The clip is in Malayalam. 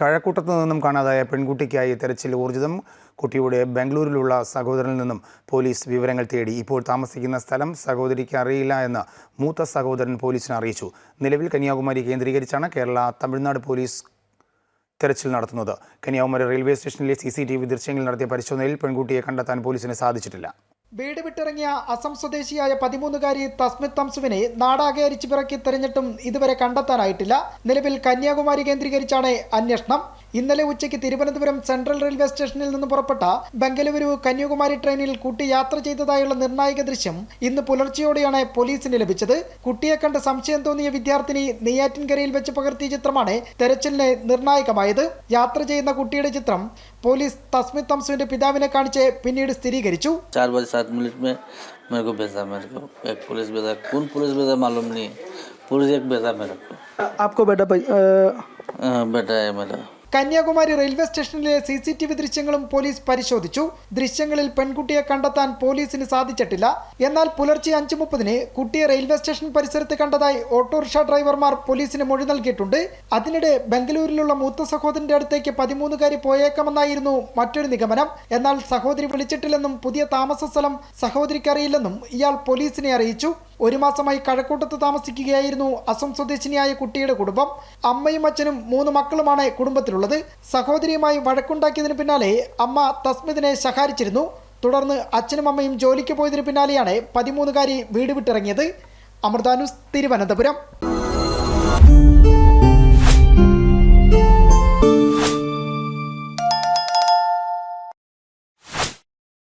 കഴക്കൂട്ടത്തു നിന്നും കാണാതായ പെൺകുട്ടിക്കായി തെരച്ചിൽ ഊർജിതം. കുട്ടിയുടെ ബംഗളൂരിലുള്ള സഹോദരനിൽ നിന്നും പോലീസ് വിവരങ്ങൾ തേടി ഇപ്പോൾ താമസിക്കുന്ന സ്ഥലം സഹോദരിക്ക് അറിയില്ല എന്ന് മൂത്ത സഹോദരൻ പോലീസിനെ അറിയിച്ചു. നിലവിൽ കന്യാകുമാരി കേന്ദ്രീകരിച്ചാണ് കേരള തമിഴ്നാട് പോലീസ് തെരച്ചിൽ നടത്തുന്നത്. കന്യാകുമാരി റെയിൽവേ സ്റ്റേഷനിലെ സി സി ടി വി ദൃശ്യങ്ങളിൽ നടത്തിയ പരിശോധനയിൽ പെൺകുട്ടിയെ കണ്ടെത്താൻ പോലീസിന് സാധിച്ചിട്ടില്ല. വീട് വിട്ടിറങ്ങിയ അസം സ്വദേശിയായ പതിമൂന്നുകാരി തസ്മിത് തംസുവിനെ നാടാകെ അരിച്ചു പിറക്കി തെരഞ്ഞിട്ടും ഇതുവരെ കണ്ടെത്താനായിട്ടില്ല. നിലവിൽ കന്യാകുമാരി കേന്ദ്രീകരിച്ചാണ് അന്വേഷണം. ഇന്നലെ ഉച്ചയ്ക്ക് തിരുവനന്തപുരം സെൻട്രൽ റെയിൽവേ സ്റ്റേഷനിൽ നിന്ന് പുറപ്പെട്ട ബംഗലൂരു കന്യാകുമാരി ട്രെയിനിൽ കുട്ടി യാത്ര ചെയ്തതായുള്ള നിർണായക ദൃശ്യം ഇന്ന് പുലർച്ചെയോടെയാണ് പോലീസിന് ലഭിച്ചത്. കുട്ടിയെ കണ്ട് സംശയം തോന്നിയ വിദ്യാർത്ഥിനി നെയ്യാറ്റിൻകരയിൽ വെച്ച് പകർത്തിയ ചിത്രമാണ് തെരച്ചിലിന് നിർണായകമായത്. യാത്ര ചെയ്യുന്ന കുട്ടിയുടെ ചിത്രം പോലീസ് തസ്മിത് തംസുവിന്റെ പിതാവിനെ കാണിച്ച് പിന്നീട് സ്ഥിരീകരിച്ചു. सात मिनट में मेरे को भेजा मेरे को एक पुलिस भेजा। कौन पुलिस भेजा मालूम नहीं। पुलिस एक भेजा मेरे को। आपको बेटा आ, बेटा है मेरा। കന്യാകുമാരി റെയിൽവേ സ്റ്റേഷനിലെ സി സി ടി വി ദൃശ്യങ്ങളും പോലീസ് പരിശോധിച്ചു. ദൃശ്യങ്ങളിൽ പെൺകുട്ടിയെ കണ്ടെത്താൻ പോലീസിന് സാധിച്ചിട്ടില്ല. എന്നാൽ പുലർച്ചെ അഞ്ച് മുപ്പതിന് കുട്ടിയെ റെയിൽവേ സ്റ്റേഷൻ പരിസരത്ത് കണ്ടതായി ഓട്ടോറിക്ഷ ഡ്രൈവർമാർ പോലീസിന് മൊഴി നൽകിയിട്ടുണ്ട്. അതിനിടെ ബംഗളൂരിലുള്ള മൂത്ത സഹോദരന്റെ അടുത്തേക്ക് പതിമൂന്നുകാരി പോയേക്കാമെന്നായിരുന്നു മറ്റൊരു നിഗമനം. എന്നാൽ സഹോദരി വിളിച്ചിട്ടില്ലെന്നും പുതിയ താമസ സ്ഥലം സഹോദരിക്കറിയില്ലെന്നും ഇയാൾ പോലീസിനെ അറിയിച്ചു. ഒരു മാസമായി കഴക്കൂട്ടത്ത് താമസിക്കുകയായിരുന്നു അസം സ്വദേശിനിയായ കുട്ടിയുടെ കുടുംബം. അമ്മയും അച്ഛനും മൂന്ന് മക്കളുമാണ് കുടുംബത്തിലുള്ളത്. സഹോദരിയുമായി വഴക്കുണ്ടാക്കിയതിന് പിന്നാലെ അമ്മ തസ്മിദിനെ ശകാരിച്ചിരുന്നു. തുടർന്ന് അച്ഛനും അമ്മയും ജോലിക്ക് പോയതിന് പിന്നാലെയാണ് പതിമൂന്നുകാരി വീട് വിട്ടിറങ്ങിയത്. അമൃതാനുസ് തിരുവനന്തപുരം.